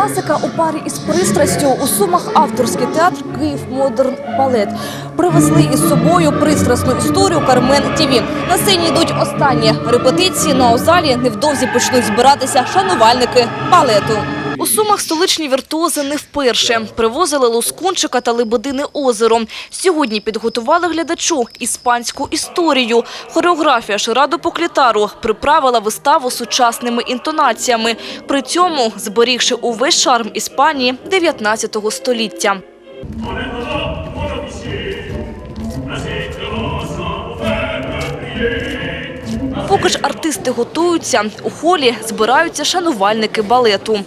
Класика у парі із пристрастю у сумах авторський театр Київ Модерн Балет привезли із собою пристрасну історію Кармен ТІВІ. На сцені йдуть останні репетиції. Ну а у залі невдовзі почнуть збиратися шанувальники балету. У сумах столичні віртуози не вперше. Привозили Лускунчика та Лебедине озеро. Сьогодні підготували глядачу іспанську історію. Хореографія Шираду Поклітару приправила виставу сучасними інтонаціями, при цьому зберігши увесь шарм Іспанії 19 століття. Поки ж артисти готуються, у холі збираються шанувальники балету.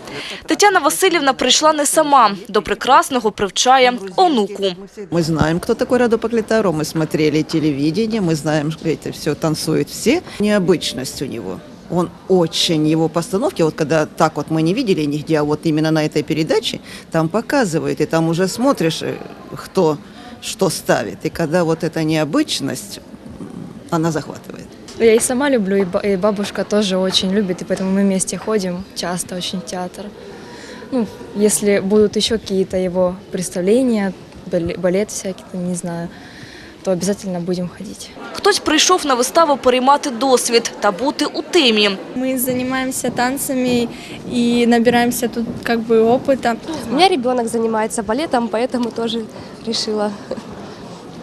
Тетяна Васильівна прийшла не сама. До прекрасного привчає онуку. Мы знаем, кто такой Радо Поклитаро, мы смотрели телевидение, мы знаем, что это все танцуют все. Необычность у него. Он очень, его постановки, вот когда так вот мы не видели нигде, а вот именно на этой передаче, там показывают, и там уже смотришь, э, кто что ставит. И когда вот эта необычность, м, она захватывает. Я и сама люблю, и ба- и бабушка тоже очень любит, и поэтому мы вместе ходим часто очень в театр. Ну, если будут еще какие-то его представления, бале- балет всякий, там, не знаю, то обязательно будем ходить. Хтось прийшов на виставу переймати досвід та бути у темі. Мы занимаемся танцами и набираемся тут как бы опыта. У меня ребенок занимается балетом, поэтому тоже решила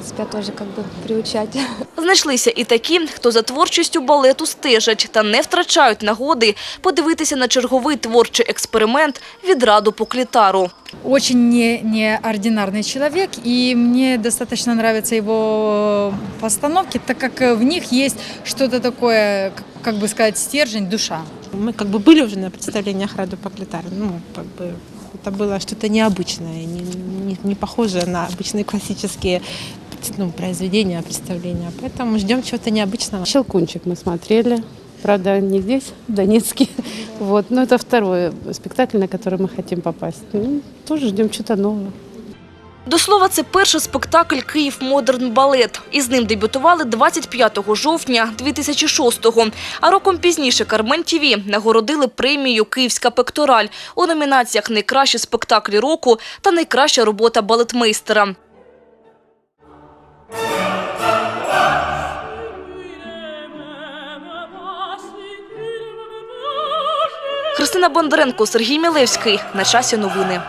себя тоже как бы приучать. Знайшлися і такі, хто за творчістю балету стежать та не втрачають нагоди подивитися на черговий творчий експеримент від раду Поклітару. очень не, неординарный человек, и мне достаточно нравятся его постановки, так как э, в них есть что-то такое, к- как бы сказать, стержень, душа. Мы как бы были уже на представлениях Раду Поклитар. Ну, как бы это было что-то необычное, не, не, не похожее на обычные классические ну, произведения, представления. Поэтому ждем чего-то необычного. Щелкунчик мы смотрели. Правда, не здесь, в Донецке. Вот. Но это второй спектакль, на который мы хотим попасть. Ну, тоже ждем чего-то нового. До слова, це перший спектакль «Київ Модерн Балет». Із ним дебютували 25 жовтня 2006-го. А роком пізніше Кармен ТІВІ нагородили премію «Київська пектораль» у номінаціях «Найкращі спектаклі року» та «Найкраща робота балетмейстера». Христина Бондаренко, Сергій Мілевський. На часі новини.